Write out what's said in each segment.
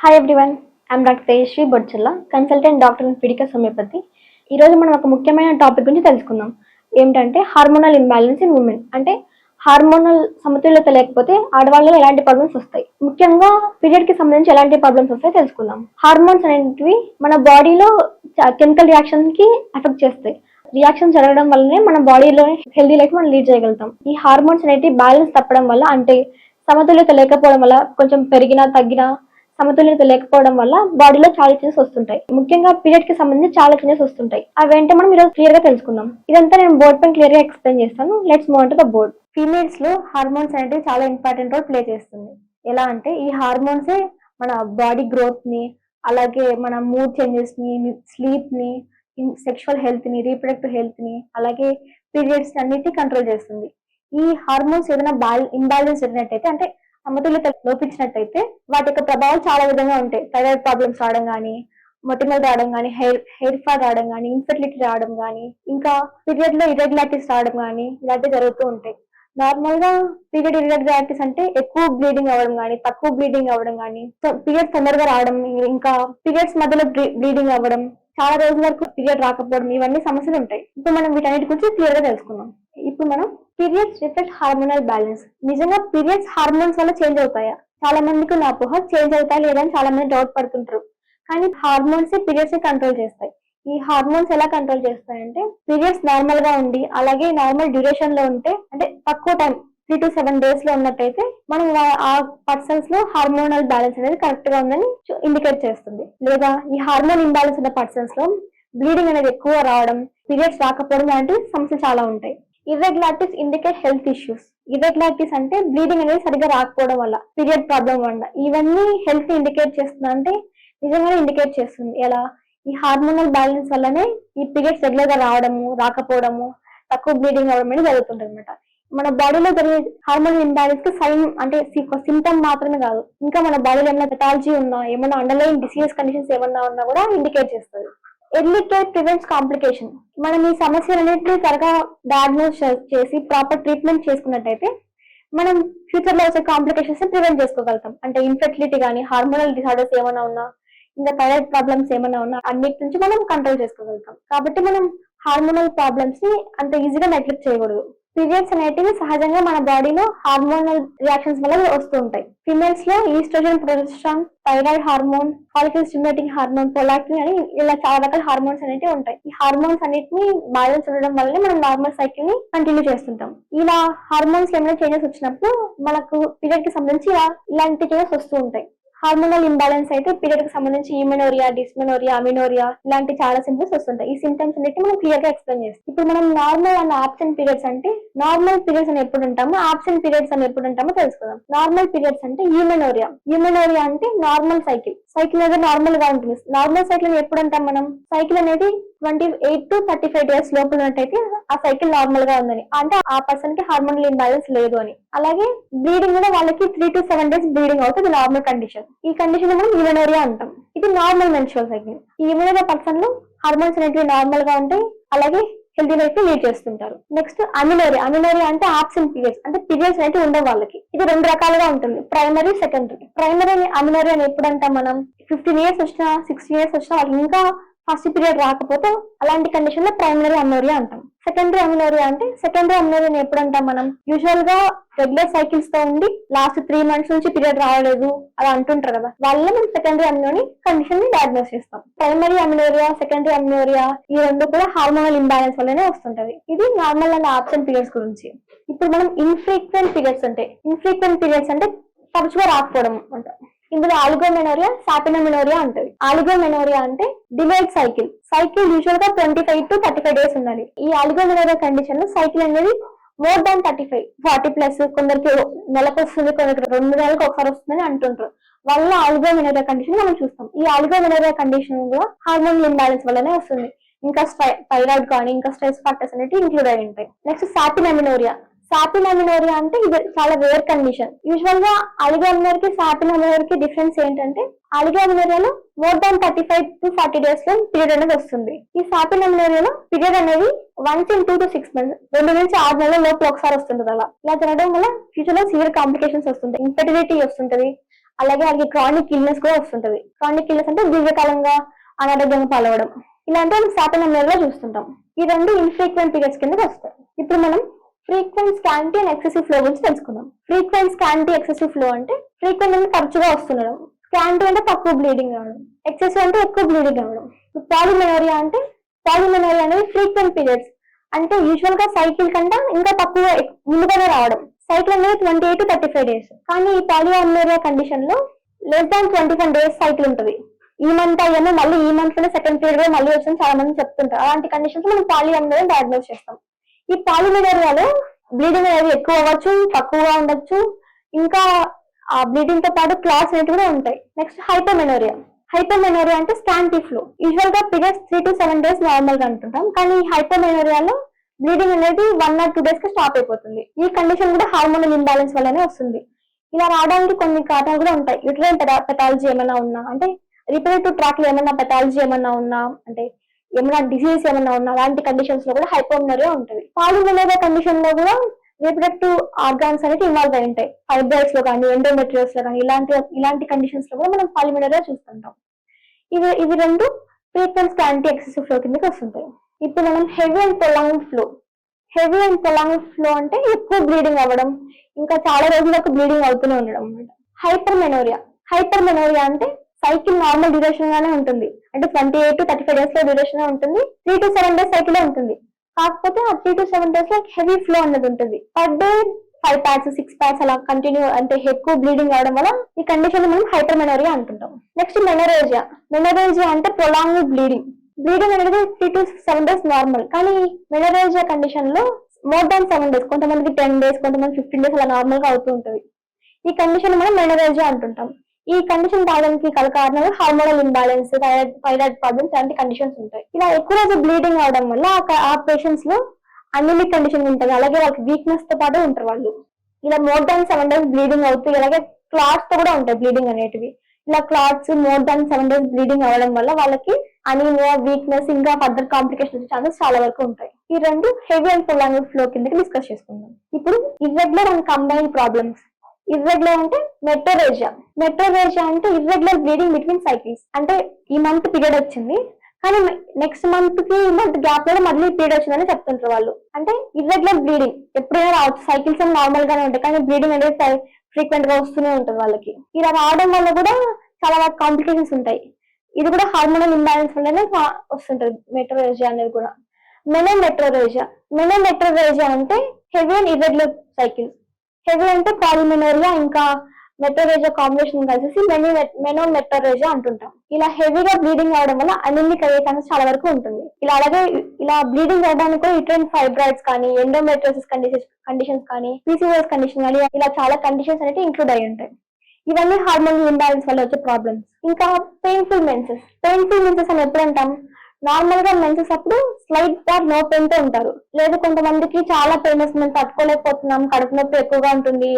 Hi everyone I'm doctor Tejashree Bodchalla consultant doctor in Fidicus homeopathy ఈరోజు మనం ఒక ముఖ్యమైన టాపిక్ గురించి తెలుసుకుందాం. ఏమిటంటే హార్మోనల్ ఇంబ్యాలెన్స్ ఇన్ ఉమెన్ అంటే హార్మోనల్ సమతుల్యత లేకపోతే ఆడవాళ్ళలో ఎలాంటి ప్రాబ్లమ్స్ వస్తాయి? ముఖ్యంగా పీరియడ్కి సంబంధించి ఎలాంటి ప్రాబ్లమ్స్ వస్తాయి తెలుసుకుందాం. హార్మోన్స్ అనేటివి మన బాడీలో కెమికల్ రియాక్షన్కి ఎఫెక్ట్ చేస్తాయి. రియాక్షన్ జరగడం వల్లనే మన బాడీలో హెల్దీ లైఫ్ మనం లీడ్ చేయగలుగుతాం. ఈ హార్మోన్స్ అనేటివి బ్యాలెన్స్ తప్పడం వల్ల అంటే సమతుల్యత లేకపోవడం వల్ల కొంచెం పెరిగినా తగ్గినా సమతుల్యత లేకపోవడం వల్ల బాడీలో చాలా చేంజెస్ వస్తుంటాయి. ముఖ్యంగా పీరియడ్కి సంబంధించి చాలా చేంజెస్ వస్తుంటాయి. అవేంటో మనం ఈరోజు క్లియర్గా తెలుసుకుందాం. ఇదంతా నేను బోర్డ్ పైన క్లియర్గా ఎక్స్ప్లెయిన్ చేస్తాను. Let's move to the board ఫీమేల్స్లో hormones అనేది చాలా ఇంపార్టెంట్ రోల్ ప్లే చేస్తుంది. ఎలా అంటే ఈ హార్మోన్సే మన బాడీ గ్రోత్ని అలాగే మన మూడ్ చేంజెస్ని స్లీప్ని సెక్షువల్ హెల్త్ని రీప్రొడక్టివ్ హెల్త్ని అలాగే పీరియడ్స్ అన్నిటి కంట్రోల్ చేస్తుంది. ఈ హార్మోన్స్ ఏదైనా బాల్ ఇంబ్యాలెన్స్ జరిగినట్టయితే అంటే సమతుల్యత లోపించినట్టయితే వాటి యొక్క ప్రభావాలు చాలా విధంగా ఉంటాయి. థైరాయిడ్ ప్రాబ్లమ్స్ రావడం కానీ మొటిమలు రావడం కానీ హెయిర్ హెయిర్ ఫాల్ రావడం కానీ ఇన్ఫర్టిలిటీ రావడం కానీ ఇంకా పీరియడ్లో ఇరెగ్యులారిటీస్ రావడం కానీ ఇలాంటివి జరుగుతూ ఉంటాయి. నార్మల్గా పీరియడ్ ఇరెగ్యులారిటీస్ అంటే ఎక్కువ బ్లీడింగ్ అవ్వడం కానీ తక్కువ బ్లీడింగ్ అవ్వడం కానీ పీరియడ్ తొందరగా రావడం ఇంకా పీరియడ్స్ మధ్యలో బ్లీడింగ్ అవ్వడం చాలా రోజుల వరకు పీరియడ్ రాకపోవడం ఇవన్నీ సమస్యలు ఉంటాయి. ఇప్పుడు మనం వీటన్నిటి గురించి క్లియర్గా తెలుసుకుందాం. ఇప్పుడు మనం పీరియడ్స్ రిఫ్లెక్ట్ హార్మోనల్ బ్యాలెన్స్ నిజంగా పీరియడ్స్ హార్మోన్స్ వల్ల చేంజ్ అవుతాయా? చాలా మందికి నా అపోహ చేంజ్ అవుతాయి లేదని చాలా మంది డౌట్ పడుతుంటారు. కానీ హార్మోన్స్ పీరియడ్స్ కంట్రోల్ చేస్తాయి. ఈ హార్మోన్స్ ఎలా కంట్రోల్ చేస్తాయంటే పీరియడ్స్ నార్మల్గా ఉండి అలాగే నార్మల్ డ్యూరేషన్లో ఉంటే అంటే తక్కువ టైం త్రీ టు సెవెన్ డేస్లో ఉన్నట్టయితే మనం ఆ పర్సన్స్లో హార్మోనల్ బ్యాలెన్స్ అనేది కరెక్ట్గా ఉందని ఇండికేట్ చేస్తుంది. లేదా ఈ హార్మోన్ ఇంబ్యాలెన్స్ ఉన్న పర్సన్స్లో బ్లీడింగ్ అనేది ఎక్కువ రావడం పీరియడ్స్ రాకపోవడం లాంటి సమస్యలు చాలా ఉంటాయి. Irregularities indicate health issues irregularities అంటే బ్లీడింగ్ అనేది సరిగ్గా రాకపోవడం వల్ల పీరియడ్ ప్రాబ్లం వల్ల. ఇవన్నీ హెల్త్ ఇండికేట్ చేస్తుంది అంటే నిజంగానే ఇండికేట్ చేస్తుంది. ఎలా? ఈ హార్మోనల్ బ్యాలెన్స్ వల్లనే ఈ పీరియడ్స్ రెగ్యులర్గా రావడము రాకపోవడము తక్కువ బ్లీడింగ్ అవ్వడం అనేది జరుగుతుంటుంది అనమాట మన బాడీలో జరిగే హార్మోన్ ఇంబ్యాలెన్స్కి సైన్ అంటే సిమ్టమ్ మాత్రమే కాదు. ఇంకా మన బాడీలో ఏమైనా పెథాలజీ ఉన్నా ఏమైనా అండర్లైన్ డిసీజ్ కండిషన్స్ ఏమన్నా ఉన్నా కూడా ఇండికేట్ చేస్తుంది. ఎర్లీ కేర్ ప్రివెంట్స్ కాంప్లికేషన్ మనం ఈ సమస్యలన్నింటినీ త్వరగా డయాగ్నోస్ చేసి ప్రాపర్ ట్రీట్మెంట్ చేసుకున్నట్టయితే మనం ఫ్యూచర్లో వచ్చే కాంప్లికేషన్స్ ప్రివెంట్ చేసుకోగలుగుతాం. అంటే ఇన్ఫెర్టిలిటీ కానీ హార్మోనల్ డిసార్డర్స్ ఏమైనా ఉన్నా ఇంకా థైరాయిడ్ ప్రాబ్లమ్స్ ఏమైనా ఉన్నా అన్నిటి నుంచి మనం కంట్రోల్ చేసుకోగలుగుతాం. కాబట్టి మనం హార్మోనల్ ప్రాబ్లమ్స్ని అంత ఈజీగా నెగ్లెక్ట్ చేయకూడదు. పీరియడ్స్ అనేటివి సహజంగా మన బాడీలో హార్మోనల్ రియాక్షన్స్ వల్ల వస్తూ ఉంటాయి. ఫిమేల్స్లో oestrogen progesterone thyroid hormone follicle stimulating hormone prolactin అని ఇలా చాలా రకాల హార్మోన్స్ అనేవి ఉంటాయి. ఈ హార్మోన్స్ అన్నిటిని బ్యాలెన్స్ ఉండడం వల్లనే మనం నార్మల్ సైకిల్ని కంటిన్యూ చేస్తుంటాం. ఇలా హార్మోన్స్ ఏమైనా చేంజెస్ వచ్చినప్పుడు మనకు పీరియడ్కి సంబంధించి ఇలా ఇలాంటి చేంజెస్ వస్తూ ఉంటాయి. హార్మోనల్ ఇంబ్యాలెన్స్ అయితే పీరియడ్కి సంబంధించి ఈమెనోరియా డిస్మెనోరియా అమినోరియా ఇలాంటి చాలా సింటమ్స్ వస్తుంటాయి. ఈ సింటమ్స్ అన్నిటి మనం క్లియర్గా ఎక్స్ప్లెయిన్ చేస్తాం. ఇప్పుడు మనం నార్మల్ అండ్ ఆప్షన్ పీరియడ్స్ అంటే నార్మల్ పీరియడ్స్ అని ఎప్పుడు ఉంటామో ఆప్షన్ పీరియడ్స్ అని ఎప్పుడు ఉంటామో తెలుసుకుందాం. నార్మల్ పీరియడ్స్ అంటే ఈమెనోరియా ఈమెనోరియా అంటే నార్మల్ సైకిల్ సైకిల్ అనేది నార్మల్గా ఉంటుంది. నార్మల్ సైకిల్ ఎప్పుడు అంటాం మనం? సైకిల్ అనేది twenty eight to thirty five days లోపల ఉన్నట్టయితే ఆ సైకిల్ నార్మల్గా ఉందని. అంటే ఆ పర్సన్కి హార్మోనల్ ఇంబ్యాలెన్స్ లేదు అని. అలాగే బ్లీడింగ్ కూడా వాళ్ళకి three to seven days bleeding అవుతుంది నార్మల్ కండిషన్ ఈ కండిషన్ మనం యూమెనోరియా అంటాం. ఇది నార్మల్ మెన్షువల్ సైకిల్ ఈ యూమెనోరియా పర్సన్లో హార్మోన్స్ అనేవి నార్మల్గా ఉంటాయి అలాగే హెల్తీ లైఫ్ లీడ్ చేస్తుంటారు. నెక్స్ట్ అమినోరియా అమినోరియా అంటే ఆబ్సెంట్ పీరియడ్స్ అంటే పీరియడ్స్ అయితే ఉండవు వాళ్ళకి. ఇది రెండు రకాలుగా ఉంటుంది. ప్రైమరీ సెకండరీ ప్రైమరీ అమినోరియా అని ఎప్పుడు మనం? ఫిఫ్టీన్ ఇయర్స్ వచ్చినా సిక్స్టీ ఇయర్స్ వచ్చినా వాళ్ళకి ఇంకా ఫస్ట్ పీరియడ్ రాకపోతే అలాంటి కండిషన్లో ప్రైమరీ అమినోరియా అంటాం. సెకండరీ అమినోరియా అంటే సెకండరీ అమినోరియా ఎప్పుడు అంటాం మనం? యూజువల్గా రెగ్యులర్ సైకిల్స్తో ఉండి లాస్ట్ త్రీ మంత్స్ నుంచి పీరియడ్ రావలేదు అలా అంటుంటారు కదా. వాళ్ళ మనం సెకండరీ అమినోని కండిషన్ని డయాగ్నోస్ చేస్తాం. ప్రైమరీ అమినోరియా సెకండరీ అమినోరియా ఈ రెండు కూడా హార్మోనల్ ఇంబ్యాలెన్స్ వల్లనే వస్తుంటది. ఇది నార్మల్ అండ్ ఆప్షన్ పీరియడ్స్ గురించి. ఇప్పుడు మనం ఇన్ఫ్రీక్వెంట్ పీరియడ్స్ అంటే ఇన్ఫ్రీక్వెంట్ పీరియడ్స్ అంటే తరచుగా రాకపోవడం అంట. ఇందులో ఆలిగోమెనోరియా సాపినోమెనోరియా ఉంటుంది ఆలిగోమెనోరియా అంటే డిలేడ్ సైకిల్. సైకిల్ యూజువల్గా twenty five to thirty five days ఉండాలి. ఈ ఆలిగోమెనోరియా కండిషన్లో సైకిల్ అనేది more than thirty five forty plus కొందరికి నెలకు వస్తుంది కొందరికి రెండు నెలలకు ఒకసారి వస్తుందని అంటుంటారు వల్ల ఆలిగోమెనోరియా కండిషన్ మనం చూస్తాం. ఈ ఆలిగోమెనోరియా కండిషన్ కూడా హార్మోన్ ఇంబ్యాలెన్స్ వల్లనే వస్తుంది. ఇంకా థైరాయిడ్ కానీ ఇంకా స్ట్రెస్ ఫ్యాక్టర్స్ అనేవి ఇంక్లూడ్ అయి ఉంటాయి. నెక్స్ట్ సాపినమినోరియా సాపినమినోరియా అంటే ఇది చాలా రేర్ కండిషన్ యూజువల్గా అలిగోమినోర్కి సాపినమినోర్కి డిఫరెన్స్ ఏంటంటే అలిగోమినోరియాలో more than thirty five to forty డేస్లో పీరియడ్ అనేది వస్తుంది. ఈ సాపినమినోరియాలో పీరియడ్ అనేది once in two to six months రెండు నుంచి ఆరు నెలల లోపల ఒకసారి వస్తుంటది అలా. ఇలా జరగడం వల్ల ఫ్యూచర్లో సివియర్ కాంప్లికేషన్స్ వస్తుంటాయి. ఇన్ఫెర్టిలిటీ వస్తుంటది. అలాగే వాళ్ళకి క్రానిక్ ఇల్నెస్ కూడా వస్తుంటది. క్రానిక్ ఇల్నెస్ అంటే దీర్ఘకాలంగా అనారోగ్యంగా పాల్గొవడం ఇలాంటివి మనం శాతం నెలలో చూస్తుంటాం. ఈ రెండు ఇన్ఫ్రీక్వెంట్ పీరియడ్స్ కిందకి వస్తాయి. ఇప్పుడు మనం frequent scanty and excessive flow గురించి తెలుసుకుందాం. ఫ్రీక్వెంట్ స్కాంటీ ఎక్సెసివ్ ఫ్లో అంటే ఫ్రీక్వెంట్ అంటే తరచుగా వస్తుండడం స్కాంటీ అంటే తక్కువ బ్లీడింగ్ అవడం ఎక్సెసివ్ అంటే ఎక్కువ బ్లీడింగ్ అవడం పాలిమెనోరియా అంటే పాలిమెనోరియా అనేది ఫ్రీక్వెంట్ పీరియడ్స్ అంటే యూజువల్గా సైకిల్ కంటే ఇంకా తక్కువ ముందుగానే రావడం. సైకిల్ అనేది twenty eight to thirty five days కానీ ఈ పాలిమెనోరియా కండిషన్లో less than twenty five days cycle ఉంటుంది. ఈ మంత్ అయ్యాము మళ్ళీ ఈ మంత్లో సెకండ్ పీరియడ్ మళ్ళీ వచ్చింది చాలా మంది చెప్తుంటారు. అలాంటి కండిషన్స్ మనం పాలి డయాగ్నోస్ చేస్తాం. ఈ పాలిమిడేరియాలో బ్లీడింగ్ అనేది ఎక్కువ అవ్వచ్చు తక్కువగా ఉండొచ్చు. ఇంకా ఆ బ్లీడింగ్తో పాటు క్లాస్ అనేవి కూడా ఉంటాయి. నెక్స్ట్ హైపోమెనోరియా హైపోమెనోరియా అంటే స్టాంటీ ఫ్లో యూజువల్గా periods three to seven days నార్మల్గా అంటుంటాం కానీ ఈ హైపోమెనోరియాలో బ్లీడింగ్ అనేది వన్ ఆర్ టూ డేస్కి స్టాప్ అయిపోతుంది. ఈ కండిషన్ కూడా హార్మోనల్ ఇంబ్యాలెన్స్ వల్లనే వస్తుంది. ఇలా రావడానికి కొన్ని కారణాలు కూడా ఉంటాయి. యూట్రైన్ పెథాలజీ ఏమైనా ఉన్నా అంటే రిపరేటివ్ ట్రాక్లో ఏమైనా పెథాలజీ ఏమైనా ఉన్నా అంటే ఏమైనా డిసీజ్ ఏమైనా ఉన్నా అలాంటి కండిషన్స్లో కూడా హైపోమినరియా ఉంటుంది. పాలిమెనోరియా కండిషన్లో కూడా రిప్రొడక్టివ్ ఆర్గాన్స్ అనేది ఇన్వాల్వ్ అయి ఉంటాయి. ఫైబ్రాయిడ్స్లో కానీ ఎండోమెట్రియల్స్లో కానీ ఇలాంటి ఇలాంటి కండిషన్స్లో కూడా మనం పాలిమెనోరియా చూస్తుంటాం. ఇవి ఇవి రెండు ఫ్రీక్వెన్స్ యాంటీ ఎక్సెసివ్ ఫ్లో కిందకి వస్తుంటాయి. ఇప్పుడు మనం heavy and prolong flow heavy and prolong flow అంటే ఎక్కువ బ్లీడింగ్ అవ్వడం ఇంకా చాలా రోజులకు బ్లీడింగ్ అవుతూనే ఉండడం అనమాట హైపర్ మెనోరియా హైపర్ మెనోరియా అంటే సైకిల్ నార్మల్ డ్యూరేషన్ గానే ఉంటుంది. అంటే twenty eight to thirty five డేస్లో డ్యూరేషన్ ఉంటుంది. Three to seven days cycle ఉంటుంది. కాకపోతే ఆ త్రీ టు సెవెన్ డేస్లో హెవీ ఫ్లో అనేది ఉంటుంది. Per day five packs six packs అలా కంటిన్యూ అంటే ఎక్కువ బ్లీడింగ్ అవడం వల్ల ఈ కండిషన్ మనం హైపర్ మెనోరియా అంటుంటాం. నెక్స్ట్ మెనరేజియా మెనరేజియా అంటే ప్రొలాంగ్ బ్లీడింగ్ బ్లీడింగ్ అనేది three to seven days normal కానీ మెనరేజియా కండిషన్లో మోర్ దాన్ సెవెన్ డేస్ కొంతమందికి టెన్ డేస్ కొంతమంది ఫిఫ్టీన్ డేస్ అలా నార్మల్గా అవుతూ ఉంటుంది. ఈ కండిషన్ మనం మెనరేజియా అంటుంటాం. ఈ కండిషన్ రావడానికి గల కారణాలు hormonal imbalance thyroid thyroid problems లాంటి కండిషన్స్ ఉంటాయి. ఇలా ఎక్కువ రోజు బ్లీడింగ్ అవడం వల్ల ఆ పేషెంట్స్లో అనిమిక్ కండిషన్ ఉంటుంది. అలాగే వాళ్ళకి వీక్నెస్తో పాటు ఉంటారు వాళ్ళు. ఇలా more than seven days bleeding అవుతూ అలాగే క్లాట్స్తో కూడా ఉంటాయి బ్లీడింగ్ అనేటివి. ఇలా clots more than seven days bleeding అవ్వడం వల్ల వాళ్ళకి అనీమియా వీక్నెస్ ఇంకా ఫర్దర్ కాంప్లికేషన్స్ ఛాన్సెస్ చాలా వరకు ఉంటాయి. ఈ రెండు హెవీ అండ్ ప్రొలాంగ్ ఫ్లో కిందకి డిస్కస్ చేసుకుందాం. ఇప్పుడు irregular and combine problems irregular అంటే మెట్రోరేజియా మెట్రోరేజియా అంటే ఇర్రెగ్యులర్ బ్లీడింగ్ బిట్వీన్ సైకిల్స్. అంటే ఈ మంత్ పీరియడ్ వచ్చింది. కానీ నెక్స్ట్ మంత్కి ఈ మంత్ గ్యాప్లో మళ్ళీ పీరియడ్ వచ్చిందని చెప్తుంటారు వాళ్ళు. అంటే ఇర్రెగ్యులర్ బ్లీడింగ్. ఎప్పుడైనా రావచ్చు. సైకిల్స్ నార్మల్ గానే ఉంటాయి. కానీ బ్లీడింగ్ అనేది ఫ్రీక్వెంట్గా వస్తూనే ఉంటుంది వాళ్ళకి. ఇలా రావడం వల్ల కూడా చాలా కాంప్లికేషన్స్ ఉంటాయి. ఇది కూడా హార్మోనల్ ఇంబ్యాలెన్స్ వల్లనే వస్తుంటది మెట్రోరేజియా అనేది కూడా. మెనో మెట్రోరేజియా మెనో మెట్రోరేజియా అంటే heavy and irregular cycles heavy అంటే పాలిమినోరియా ఇంకా మెట్రోరేజా కాంబినేషన్ కలిసి మెనీ మెనో మెట్రోరేజా అంటుంటాం. ఇలా హెవీగా బ్లీడింగ్ అవడం వల్ల అనిమిక్ అయ్యే ఛాన్సెస్ చాలా వరకు ఉంటుంది. ఇలా అలాగే ఇలా బ్లీడింగ్ అవడానికి కూడా ఇటువంటి ఫైబ్రాయిడ్స్ కానీ ఎండోమెట్రోసిస్ కండిషన్స్ కండిషన్స్ కానీ పీసీఓఎస్ కండిషన్ కానీ ఇలా చాలా కండిషన్స్ అనేవి ఇంక్లూడ్ అయి ఉంటాయి. ఇవన్నీ హార్మోన్ ఇంబ్యాలెన్స్ వల్ల వచ్చే ప్రాబ్లమ్స్. ఇంకా పెయిన్ఫుల్ మెన్సెస్ పెయిన్ఫుల్ మెన్సెస్ అని ఎప్పుడు అంటాం నార్మల్గా మెన్సెస్ అప్పుడు స్లైట్గా నో పెయిన్తో ఉంటారు. లేదు కొంతమందికి చాలా పెయిన్ వస్తుంది మేము తట్టుకోలేకపోతున్నాం కడుపు నొప్పి ఎక్కువగా ఉంటుంది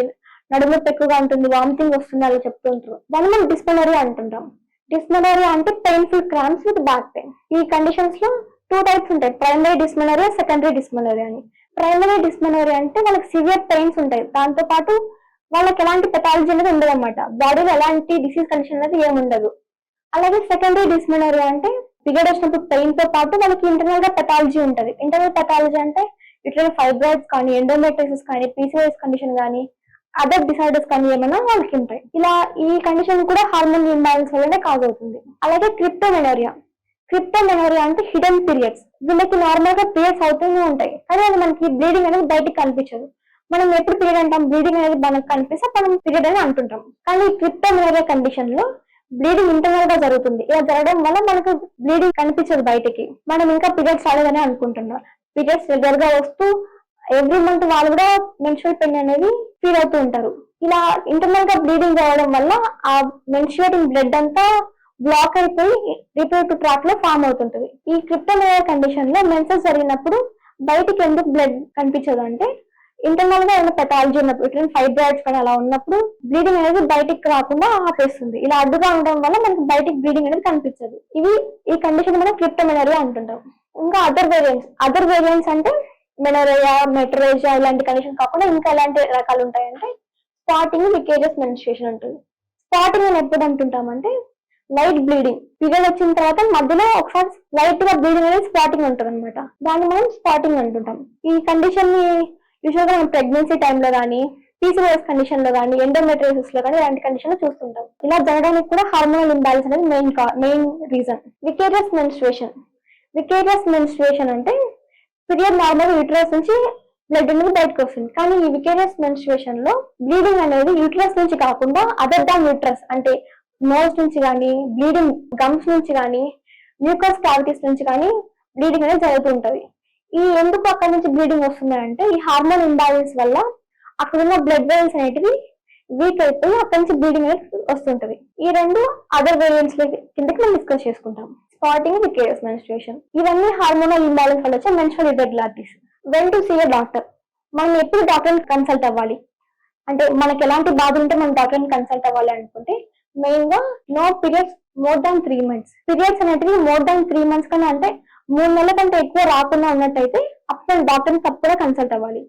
నడుము నొప్పి ఎక్కువగా ఉంటుంది వామిటింగ్ వస్తుంది అలా చెప్తూ ఉంటారు. దాన్ని మనం డిస్పెనరీ అంటుంటాం. డిస్మెనరీ అంటే painful cramps with back pain ఈ కండిషన్స్లో టూ టైప్స్ ఉంటాయి ప్రైమరీ డిస్మెనరీ సెకండరీ డిస్మెనరీ అని. ప్రైమరీ డిస్మెనరీ అంటే వాళ్ళకి సివియర్ పెయిన్స్ ఉంటాయి. దాంతో పాటు వాళ్ళకి ఎలాంటి పెథాలజీ అనేది ఉండదు అనమాట బాడీలో ఎలాంటి డిసీజ్ కండిషన్ అనేది ఏమి ఉండదు అలాగే సెకండరీ డిస్మెనరీ అంటే పీరియడ్ వచ్చినప్పుడు పెయిన్తో పాటు వాళ్ళకి ఇంటర్నల్గా పెథాలజీ ఉంటది. ఇంటర్నల్ పెథాలజీ అంటే ఇట్లా ఫైబ్రాయిడ్స్ కానీ ఎండోమెట్రిసిస్ కానీ పీసీఓఎస్ కండిషన్ కానీ అదర్ డిసార్డర్స్ కానీ ఏమైనా వాళ్ళకి ఉంటాయి. ఇలా ఈ కండిషన్ కూడా హార్మోన్ ఇంబ్యాలెన్స్ వల్లనే కాజ్ అవుతుంది. అలాగే క్రిప్టోమెనోరియా క్రిప్టోమెనోరియా అంటే హిడెన్ పీరియడ్స్ వీళ్ళకి నార్మల్గా పీరియడ్స్ అవుతూనే ఉంటాయి. కానీ అది మనకి బ్లీడింగ్ అనేది బయటకు కనిపించదు. మనం ఎప్పుడు పీరియడ్ అంటాం? బ్లీడింగ్ అనేది మనకు కనిపిస్తే మనం పీరియడ్ అని అంటుంటాం. కానీ క్రిప్టోమెనోరియా కండిషన్లో బ్లీడింగ్ ఇంటర్నల్గా జరుగుతుంది. ఇలా జరగడం వల్ల మనకు బ్లీడింగ్ కనిపించదు బయటికి. మనం ఇంకా పీరియడ్స్ రాలేదని అనుకుంటున్నాం. పీరియడ్స్ రెగ్యులర్గా వస్తూ ఎవ్రీ మంత్ వాళ్ళు కూడా మెన్స్ట్రువల్ పెయిన్ అనేది ఫీల్ అవుతూ ఉంటారు. ఇలా ఇంటర్నల్గా బ్లీడింగ్ అవ్వడం వల్ల ఆ మెన్స్ట్రుయేటింగ్ బ్లడ్ అంతా బ్లాక్ అయిపోయి రిప్రొడక్టివ్ ట్రాక్లో ఫామ్ అవుతుంటది. ఈ క్రిప్టోమెనోరియా కండిషన్లో మెన్సెస్ జరిగినప్పుడు బయటికి ఎందుకు బ్లడ్ కనిపించదు అంటే ఇంటర్నల్గా ఏమైనా పెథాలజీ ఉన్నప్పుడు ఇటువంటి ఫైబ్రాయిడ్స్ కానీ అలా ఉన్నప్పుడు బ్లీడింగ్ అనేది బయటికి రాకుండా ఆపేస్తుంది. ఇలా అడ్డుగా ఉండడం వల్ల మనకి బయటికి బ్లీడింగ్ అనేది కనిపించదు. ఇవి ఈ కండిషన్ మనం క్రిప్టోమెనోరియా అంటుంటాం. ఇంకా అదర్ వేరియంట్స్ అదర్ వేరియంట్స్ అంటే మెనోరియా మెట్రోరేజియా ఇలాంటి కండిషన్ కాకుండా ఇంకా ఎలాంటి రకాలు ఉంటాయంటే స్టార్టింగ్ లికేజెస్ మెన్స్ట్రేషన్ ఉంటుంది స్పాటింగ్ అని ఎప్పుడు అంటుంటామంటే లైట్ బ్లీడింగ్ పీరియడ్ వచ్చిన తర్వాత మధ్యలో ఒకసారి లైట్గా బ్లీడింగ్ అనేది స్పాటింగ్ ఉంటుంది అనమాట దాన్ని మనం స్పాటింగ్ అంటుంటాం. ఈ కండిషన్ని యూజువల్గా మనం ప్రెగ్నెన్సీ టైంలో కానీ పీసీఓఎస్ కండిషన్లో కానీ ఎండోమెట్రియోసిస్లో కానీ ఇలాంటి కండిషన్లో చూస్తుంటాం. ఇలా జరగడానికి కూడా హార్మోనల్ ఇంబ్యాలెన్స్ అనేది main main reason vicarious menstruation vicarious menstruation అంటే పీరియడ్ నార్మల్ యూటరస్ నుంచి బ్లడ్ అనేది బయటకు వస్తుంది. కానీ ఈ వికేరియస్ మెన్స్ట్రుయేషన్లో బ్లీడింగ్ అనేది యూటరస్ నుంచి కాకుండా అదర్ దాన్ యూటరస్ అంటే నోస్ నుంచి కానీ బ్లీడింగ్ గమ్స్ నుంచి కానీ మ్యూకస్ క్యావిటీస్ నుంచి కానీ బ్లీడింగ్ అనేది జరుగుతుంటది. ఈ ఎందుకు అక్కడ నుంచి బ్లీడింగ్ వస్తుంది అంటే ఈ హార్మోన్ ఇంబ్యాలెన్స్ వల్ల అక్కడ ఉన్న బ్లడ్ వెల్స్ అనేటివి వీక్ అయిపోయి అక్కడ నుంచి బ్లీడింగ్ అనేది వస్తుంటది. ఈ రెండు అదర్ వేరియంట్స్ కిందకి మనం డిస్కస్ చేసుకుంటాం. స్పాటింగ్ వికేరియస్ మెన్స్ట్రేషన్ ఇవన్నీ హార్మోనల్ ఇంబ్యాలెన్స్ వల్ల వచ్చే menstrual irregularities when to see a doctor మనం ఎప్పుడు డాక్టర్ని కన్సల్ట్ అవ్వాలి? అంటే మనకి ఎలాంటి బాధ ఉంటే మనం డాక్టర్ని కన్సల్ట్ అవ్వాలి అనుకుంటే మెయిన్గా no periods more than three months periods అనేటివి మోర్ దాన్ త్రీ మంత్స్ కన్నా అంటే మూడు నెలల కంటే ఎక్కువ రాకుండా ఉన్నట్టయితే అప్పుడు డాక్టర్ని తప్పకుండా కన్సల్ట్ అవ్వాలి.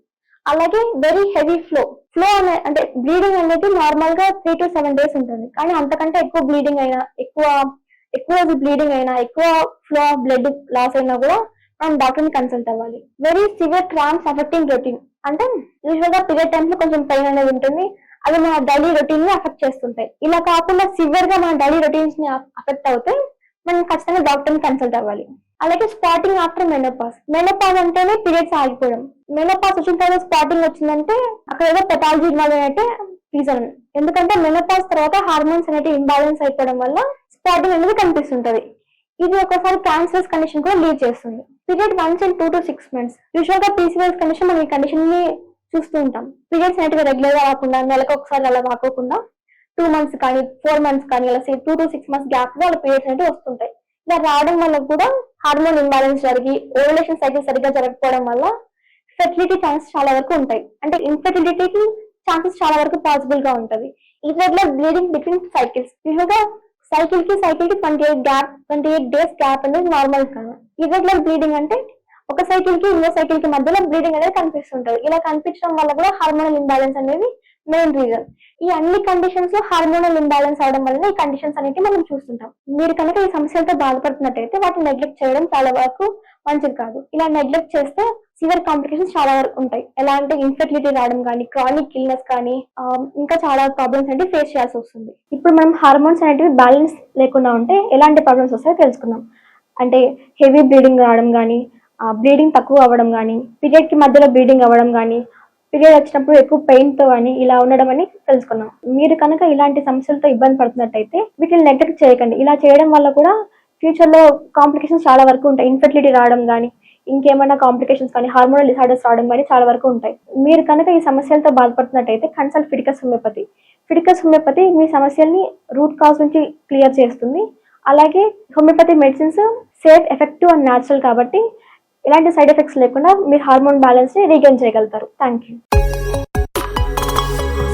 అలాగే వెరీ హెవీ ఫ్లో ఫ్లో అనే అంటే బ్లీడింగ్ అనేది నార్మల్గా త్రీ టు సెవెన్ డేస్ ఉంటుంది. కానీ అంతకంటే ఎక్కువ బ్లీడింగ్ అయినా ఎక్కువ ఎక్కువ బ్లీడింగ్ అయినా ఎక్కువ ఫ్లో ఆఫ్ బ్లడ్ లాస్ అయినా కూడా మనం డాక్టర్ని కన్సల్ట్ అవ్వాలి. Very severe cramps affecting routine అంటే యూజువల్గా పీరియడ్ టైమ్స్లో కొంచెం పెయిన్ అనేది ఉంటుంది. అవి మన డైలీ రొటీన్ని అఫెక్ట్ చేస్తుంటాయి. ఇలా కాకుండా సివియర్గా మన డైలీ రొటీన్స్ని అఫెక్ట్ అవుతే మనం ఖచ్చితంగా డాక్టర్ని కన్సల్ట్ అవ్వాలి. అలాగే స్పాటింగ్ ఆఫ్టర్ మెనోపాస్. మెనోపాస్ అంటేనే పీరియడ్స్ ఆగిపోవడం. మెనోపాస్ వచ్చిన తర్వాత స్పాటింగ్ వచ్చిందంటే అక్కడ ఏదో పెథాలజీ ఇన్వాల్వ్ అయితే రీజన్. ఎందుకంటే మెనోపాస్ తర్వాత హార్మోన్స్ అనేవి ఇంబాలెన్స్ అయిపోవడం వల్ల స్పాటింగ్ అనేది కనిపిస్తుంటది. ఇది ఒకసారి క్యాన్సర్స్ కండిషన్ కూడా లీడ్ చేస్తుంది. Period once and two to six months యూజువల్గా పీసీఎస్ కండిషన్ మనం ఈ కండిషన్ని చూస్తూ ఉంటాం. పీరియడ్స్ అనేటివి రెగ్యులర్గా రాకుండా నెలకు ఒకసారి అలా రాకోకుండా టూ మంత్స్ కానీ ఫోర్ మంత్స్ కానీ అలా టూ టు సిక్స్ మంత్స్ గ్యాప్లో వాళ్ళ పీరియడ్స్ అనేవి వస్తుంటాయి. ఇలా రావడం వల్ల కూడా హార్మోన్ ఇంబ్యాలెన్స్ జరిగి ఓవలేషన్ సైకిల్ సరిగ్గా జరగకపోవడం వల్ల ఫెర్టిలిటీ ఛాన్సెస్ చాలా వరకు ఉంటాయి. అంటే ఇన్ఫెర్టిలిటీకి ఛాన్సెస్ చాలా వరకు పాసిబుల్గా ఉంటది. Irregular bleeding between cycles usual సైకిల్కి సైకిల్కి twenty eight gap twenty eight days gap అనేది నార్మల్ కాదు ఇర్రెగ్యులర్ బ్లీడింగ్ అంటే ఒక సైకిల్కి ఇంకో సైకిల్కి మధ్యలో బ్లీడింగ్ అనేది కనిపిస్తుంటది. ఇలా కనిపించడం వల్ల కూడా హార్మోనల్ ఇంబ్యాలెన్స్ అనేది మెయిన్ రీజన్ ఈ అన్ని కండిషన్స్లో హార్మోనల్ ఇంబ్యాలెన్స్ అవడం వల్ల ఈ కండిషన్స్ అనేవి మనం చూస్తుంటాం. మీరు కనుక ఈ సమస్యలతో బాధపడుతున్నట్టయితే వాటిని నెగ్లెక్ట్ చేయడం చాలా వరకు మంచిది కాదు. ఇలా నెగ్లెక్ట్ చేస్తే సివియర్ కాంప్లికేషన్స్ చాలా వరకు ఉంటాయి. ఎలా అంటే ఇన్ఫెర్టిలిటీ రావడం కానీ క్రానిక్ ఇల్నెస్ కానీ ఇంకా చాలా ప్రాబ్లమ్స్ అనేవి ఫేస్ చేయాల్సి వస్తుంది. ఇప్పుడు మనం హార్మోన్స్ అనేటివి బ్యాలెన్స్ లేకుండా ఉంటే ఎలాంటి ప్రాబ్లమ్స్ వస్తాయో తెలుసుకుందాం. అంటే హెవీ బ్లీడింగ్ రావడం కానీ బ్లీడింగ్ తక్కువ అవ్వడం కానీ పీరియడ్కి మధ్యలో బ్లీడింగ్ అవ్వడం కానీ పీరియడ్ వచ్చినప్పుడు ఎక్కువ పెయిన్తో అని ఇలా ఉండడం అని తెలుసుకున్నాం. మీరు కనుక ఇలాంటి సమస్యలతో ఇబ్బంది పడుతున్నట్టయితే వీటిని నెగ్లెక్ట్ చేయకండి. ఇలా చేయడం వల్ల కూడా ఫ్యూచర్లో కాంప్లికేషన్స్ చాలా వరకు ఉంటాయి. ఇన్ఫర్టిలిటీ రావడం కానీ ఇంకేమైనా కాంప్లికేషన్స్ కానీ హార్మోనల్ డిసార్డర్స్ రావడం కానీ చాలా వరకు ఉంటాయి. మీరు కనుక ఈ సమస్యలతో బాధపడుతున్నట్టయితే consult Fiticus homeopathy Fiticus homeopathy మీ సమస్యల్ని రూట్ కాజ్ నుంచి క్లియర్ చేస్తుంది. అలాగే homeopathy medicines safe effective and natural కాబట్టి ఎలాంటి సైడ్ ఎఫెక్ట్స్ లేకుండా మీరు హార్మోన్ బ్యాలెన్స్ని రీగైన్ చేయగలుగుతారు. Thank you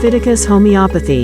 Fiticus Homeopathy